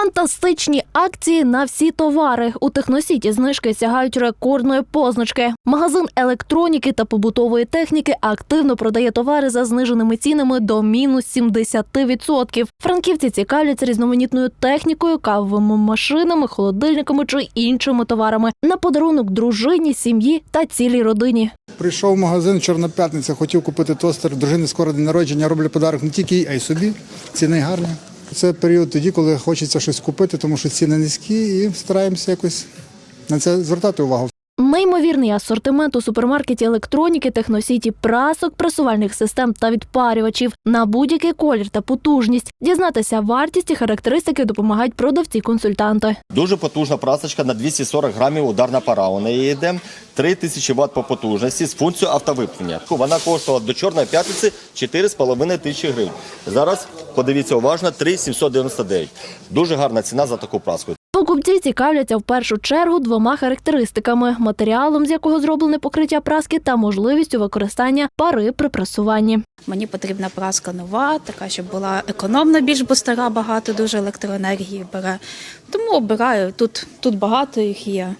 Фантастичні акції на всі товари. У техносіті знижки сягають рекордної позначки. Магазин електроніки та побутової техніки активно продає товари за зниженими цінами до мінус 70%. Франківці цікавляться різноманітною технікою, кавовими машинами, холодильниками чи іншими товарами на подарунок дружині, сім'ї та цілій родині. Прийшов в магазин Чорна п'ятниця, хотів купити тостер. Дружини скоро день народження. Роблю подарок не тільки їй, а й собі. Ціни гарні. Це період тоді, коли хочеться щось купити, тому що ціни низькі, і стараємося якось на це звертати увагу. Неймовірний асортимент у супермаркеті електроніки, техносіті, прасок, пресувальних систем та відпарювачів на будь-який колір та потужність. Дізнатися вартість і характеристики допомагають продавці-консультанти. Дуже потужна прасочка на 240 грамів ударна пара. У неї йде 3000 Вт по потужності з функцією автовиплення. Вона коштувала до чорної п'ятниці 4,5 тисячі гривень. Зараз подивіться уважно 3,799. Дуже гарна ціна за таку праску. Покупці цікавляться в першу чергу двома характеристиками: матеріалом, з якого зроблене покриття праски, та можливістю використання пари при прасуванні. Мені потрібна праска нова, така, щоб була економна, більш бо стара, багато дуже електроенергії бере. Тому обираю тут, тут багато їх є.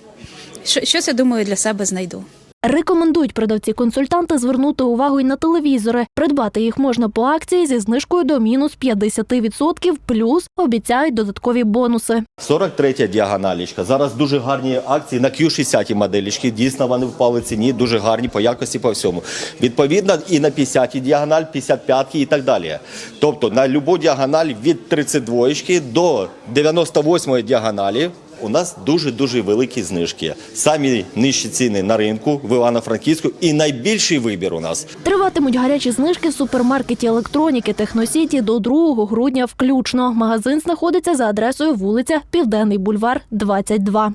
Що- Щось я думаю для себе знайду. Рекомендують продавці-консультанти звернути увагу й на телевізори. Придбати їх можна по акції зі знижкою до мінус 50%, плюс обіцяють додаткові бонуси. 43 діагоналічка. Зараз дуже гарні акції на Q60 моделічки. Дійсно, вони впали ціні, дуже гарні по якості по всьому. Відповідно, і на 50 діагональ, 55 і так далі. Тобто на любу діагональ від 32 до 98 діагоналі. У нас дуже дуже великі знижки. Самі нижчі ціни на ринку в Івано-Франківську і найбільший вибір у нас. Триватимуть гарячі знижки в супермаркеті електроніки Техносіті до 2 грудня включно. Магазин знаходиться за адресою вулиця Південний бульвар, 22.